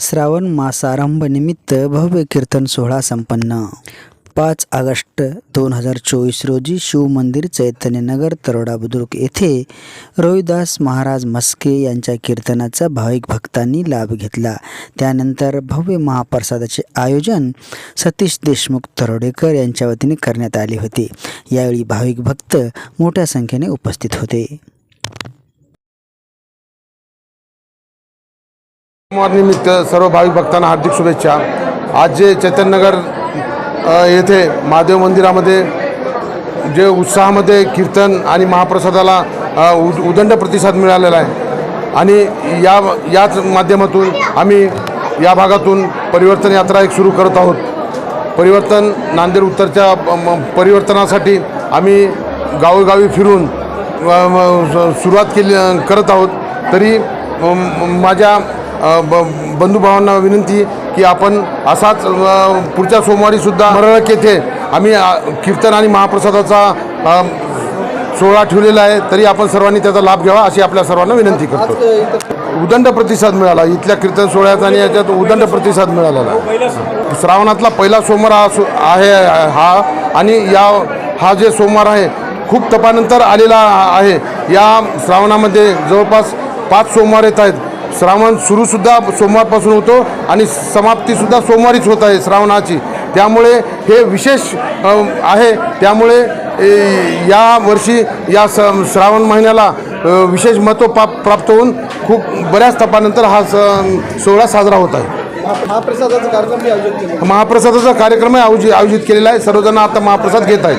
श्रावण मासारंभ निमित्त भव्य कीर्तन सोहळा संपन्न. पाच ऑगस्ट दोन हजार चोवीस रोजी शिवमंदिर चैतन्यनगर तरोडा बुद्रुक येथे रोहिदास महाराज मस्के यांच्या कीर्तनाचा भाविक भक्तांनी लाभ घेतला. त्यानंतर भव्य महाप्रसादाचे आयोजन सतीश देशमुख तरोडेकर यांच्या वतीने करण्यात आले होते. यावेळी भाविक भक्त मोठ्या संख्येने उपस्थित होते. निमित्त सर्व भाविक भक्तांना हार्दिक शुभेच्छा. आज जे चैतन्यनगर येथे महादेव मंदिरामध्ये जे उत्साहामध्ये कीर्तन आणि महाप्रसादाला उद उदंड प्रतिसाद मिळालेला आहे. आणि या याच माध्यमातून आम्ही या भागातून परिवर्तन यात्रा एक सुरू करत आहोत. परिवर्तन नांदेड उत्तरच्या प- परिवर्तनासाठी आम्ही गावोगावी फिरून सुरुवात केली करत आहोत. तरी माझ्या ब- बंधुभावांना विनंती की आपण असाच पुढच्या सोमवारीसुद्धा मरळक येथे आम्ही कीर्तन आणि महाप्रसादाचा सोहळा ठेवलेला आहे. तरी आपण सर्वांनी त्याचा लाभ घ्यावा अशी आपल्या सर्वांना विनंती करतो. उदंड प्रतिसाद मिळाला. इथल्या कीर्तन सोहळ्यात आणि याच्यात उदंड प्रतिसाद मिळालेला श्रावणातला पहिला सोमवार हा सो- आहे हा आणि या हा जे सोमवार आहे खूप तपानंतर आलेला आहे. या श्रावणामध्ये जवळपास पाच सोमवार येत आहेत. श्रावण सुरूसुद्धा सोमवारपासून होतो आणि समाप्तीसुद्धा सोमवारीच होत आहे श्रावणाची. त्यामुळे हे विशेष आहे. त्यामुळे या वर्षी या स श्रावण महिन्याला विशेष महत्त्व पा प्राप्त होऊन खूप बऱ्याच तपानंतर हा स सोहळा साजरा होत आहे. महाप्रसादाचा कार्यक्रम महाप्रसादाचा कार्यक्रम आयोजित आयोजित केलेला आहे. सर्वजण आता महाप्रसाद घेत आहेत.